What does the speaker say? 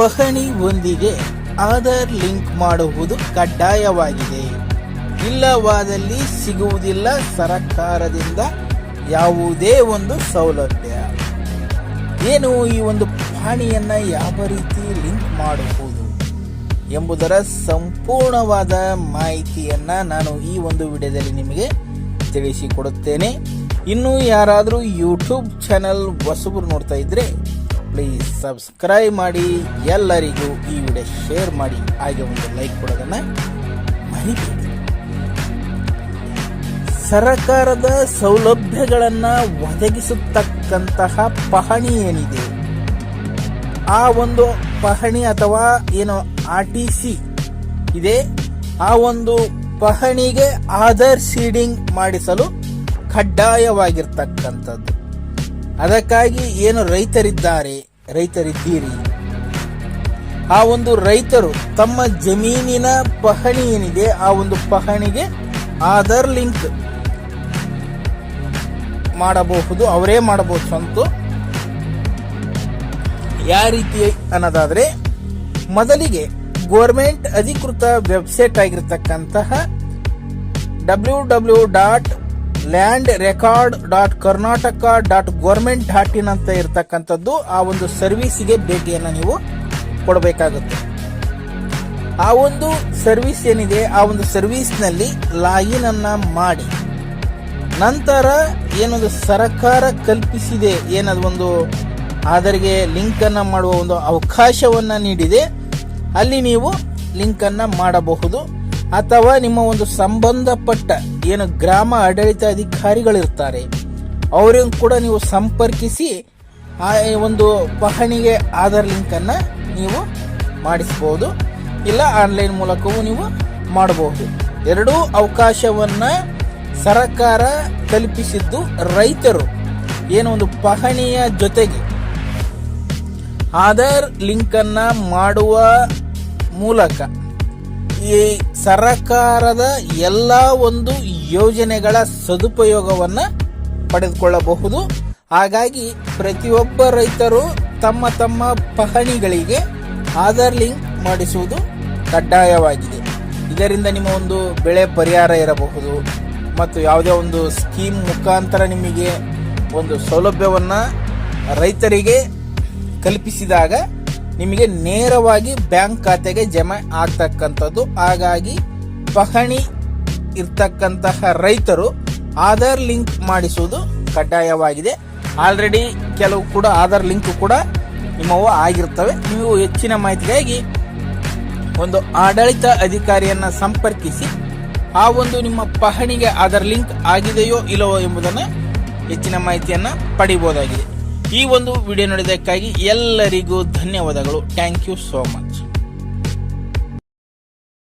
ಪಹಣಿ ಒಂದಿಗೆ ಆಧಾರ್ ಲಿಂಕ್ ಮಾಡುವುದು ಕಡ್ಡಾಯವಾಗಿದೆ. ಇಲ್ಲವಾದಲ್ಲಿ ಸಿಗುವುದಿಲ್ಲ ಸರಕಾರದಿಂದ ಯಾವುದೇ ಒಂದು ಸೌಲಭ್ಯ. ಏನು ಈ ಒಂದು ಪಹಣಿಯನ್ನು ಯಾವ ರೀತಿ ಲಿಂಕ್ ಮಾಡಬಹುದು ಎಂಬುದರ ಸಂಪೂರ್ಣವಾದ ಮಾಹಿತಿಯನ್ನು ನಾನು ಈ ಒಂದು ವಿಡಿಯೋದಲ್ಲಿ ನಿಮಗೆ ತಿಳಿಸಿಕೊಡುತ್ತೇನೆ. ಇನ್ನು ಯಾರಾದರೂ ಯೂಟ್ಯೂಬ್ ಚಾನಲ್ ಹೊಸಬರು ನೋಡ್ತಾ ಇದ್ರೆ ಪ್ಲೀಸ್ ಸಬ್ಸ್ಕ್ರೈಬ್ ಮಾಡಿ, ಎಲ್ಲರಿಗೂ ಈ ವಿಡಿಯೋ ಶೇರ್ ಮಾಡಿ, ಹಾಗೆ ಒಂದು ಲೈಕ್ ಕೊಡೋದನ್ನ ಮರಿಬೇಡಿ. ಸರಕಾರದ ಸೌಲಭ್ಯಗಳನ್ನ ಒದಗಿಸತಕ್ಕಂತಹ ಪಹಣಿ ಏನಿದೆ? ಆ ಒಂದು ಪಹಣಿ ಅಥವಾ ಏನು ಆರ್ ಟಿ ಸಿ ಇದೆ. ಆ ಒಂದು ಪಹಣಿಗೆ ಆಧಾರ್ ಸೀಡಿಂಗ್ ಮಾಡಿಸಲು ಕಡ್ಡಾಯವಾಗಿರ್ತಕ್ಕಂಥದ್ದು. ಅದಕ್ಕಾಗಿ ಏನು ರೈತರಿದ್ದಾರೆ, ರೈತರಿದ್ದೀರಿ? ಆ ಒಂದು ರೈತರು ತಮ್ಮ ಜಮೀನಿನ ಪಹಣಿ ಏನಿದೆ, ಆ ಒಂದು ಪಹಣಿಗೆ ಆಧಾರ್ ಲಿಂಕ್ ಮಾಡಬಹುದು, ಅವರೇ ಮಾಡಬಹುದು ಸ್ವಂತ. ಯಾವ ರೀತಿ ಅನ್ನೋದಾದ್ರೆ, ಮೊದಲಿಗೆ ಗೋರ್ಮೆಂಟ್ ಅಧಿಕೃತ website ಆಗಿರ್ತಕ್ಕಂತಹ W W dot land record dot Karnataka dot government dot in ಅಂತ ಇರತಕ್ಕಂಥದ್ದು ಆ ಒಂದು ಸರ್ವಿಸ್ಗೆ ಭೇಟಿಯನ್ನು ನೀವು ಕೊಡಬೇಕಾಗುತ್ತೆ. ಆ ಒಂದು ಸರ್ವಿಸ್ ಏನಿದೆ, ಆ ಒಂದು ಸರ್ವಿಸ್ನಲ್ಲಿ ಲಾಗಿನ್ ಅನ್ನು ಮಾಡಿ, ನಂತರ ಏನೊಂದು ಸರ್ಕಾರ ಕಲ್ಪಿಸಿದೆ, ಏನದು ಒಂದು ಆಧಾರ್ಗೆ ಲಿಂಕ್ ಅನ್ನ ಮಾಡುವ ಒಂದು ಅವಕಾಶವನ್ನ ನೀಡಿದೆ, ಅಲ್ಲಿ ನೀವು ಲಿಂಕ್ ಅನ್ನ ಮಾಡಬಹುದು. ಅಥವಾ ನಿಮ್ಮ ಒಂದು ಸಂಬಂಧಪಟ್ಟ ಏನು ಗ್ರಾಮ ಆಡಳಿತ ಅಧಿಕಾರಿಗಳಿರ್ತಾರೆ ಅವರನ್ನು ಕೂಡ ನೀವು ಸಂಪರ್ಕಿಸಿ ಆ ಒಂದು ಪಹಣಿಗೆ ಆಧಾರ್ ಲಿಂಕ್ ಅನ್ನ ನೀವು ಮಾಡಿಸಬಹುದು ಇಲ್ಲ ಆನ್ಲೈನ್ ಮೂಲಕವೂ ನೀವು ಮಾಡಬಹುದು. ಎರಡೂ ಅವಕಾಶವನ್ನ ಸರಕಾರ ಕಲ್ಪಿಸಿದ್ದು ರೈತರು. ಏನು ಒಂದು ಪಹಣಿಯ ಜೊತೆಗೆ ಆಧಾರ್ ಲಿಂಕ್ ಅನ್ನ ಮಾಡುವ ಮೂಲಕ ಈ ಸರಕಾರದ ಎಲ್ಲ ಒಂದು ಯೋಜನೆಗಳ ಸದುಪಯೋಗವನ್ನ ಪಡೆದುಕೊಳ್ಳಬಹುದು. ಹಾಗಾಗಿ ಪ್ರತಿಯೊಬ್ಬ ರೈತರು ತಮ್ಮ ತಮ್ಮ ಪಹಣಿಗಳಿಗೆ ಆಧಾರ್ ಲಿಂಕ್ ಮಾಡಿಸುವುದು ಕಡ್ಡಾಯವಾಗಿದೆ. ಇದರಿಂದ ನಿಮ್ಮ ಒಂದು ಬೆಳೆ ಪರಿಹಾರ ಇರಬಹುದು. ಮತ್ತು ಯಾವುದೇ ಒಂದು ಸ್ಕೀಮ್ ಮುಖಾಂತರ ನಿಮಗೆ ಒಂದು ಸೌಲಭ್ಯವನ್ನ ರೈತರಿಗೆ ಕಲ್ಪಿಸಿದಾಗ ನಿಮಗೆ ನೇರವಾಗಿ ಬ್ಯಾಂಕ್ ಖಾತೆಗೆ ಜಮೆ ಆಗ್ತಕ್ಕಂಥದ್ದು. ಹಾಗಾಗಿ ಪಹಣಿ ಇರ್ತಕ್ಕಂತಹ ರೈತರು ಆಧಾರ್ ಲಿಂಕ್ ಮಾಡಿಸುವುದು ಕಡ್ಡಾಯವಾಗಿದೆ. ಆಲ್ರೆಡಿ ಕೆಲವು ಕೂಡ ಆಧಾರ್ ಲಿಂಕ್ ಕೂಡ ನಿಮ್ಮವು ಆಗಿರ್ತವೆ. ನೀವು ಹೆಚ್ಚಿನ ಮಾಹಿತಿಗಾಗಿ ಒಂದು ಆಡಳಿತ ಅಧಿಕಾರಿಯನ್ನ ಸಂಪರ್ಕಿಸಿ, ಆ ಒಂದು ನಿಮ್ಮ ಪಹಣಿಗೆ ಆಧಾರ್ ಲಿಂಕ್ ಆಗಿದೆಯೋ ಇಲ್ಲವೋ ಎಂಬುದನ್ನು ಹೆಚ್ಚಿನ ಮಾಹಿತಿಯನ್ನ ಪಡಿಬಹುದಾಗಿದೆ ಈ ಒಂದು ವಿಡಿಯೋ ನೋಡಿದ್ದಕ್ಕಾಗಿ ಎಲ್ಲರಿಗೂ ಧನ್ಯವಾದಗಳು. Thank you so much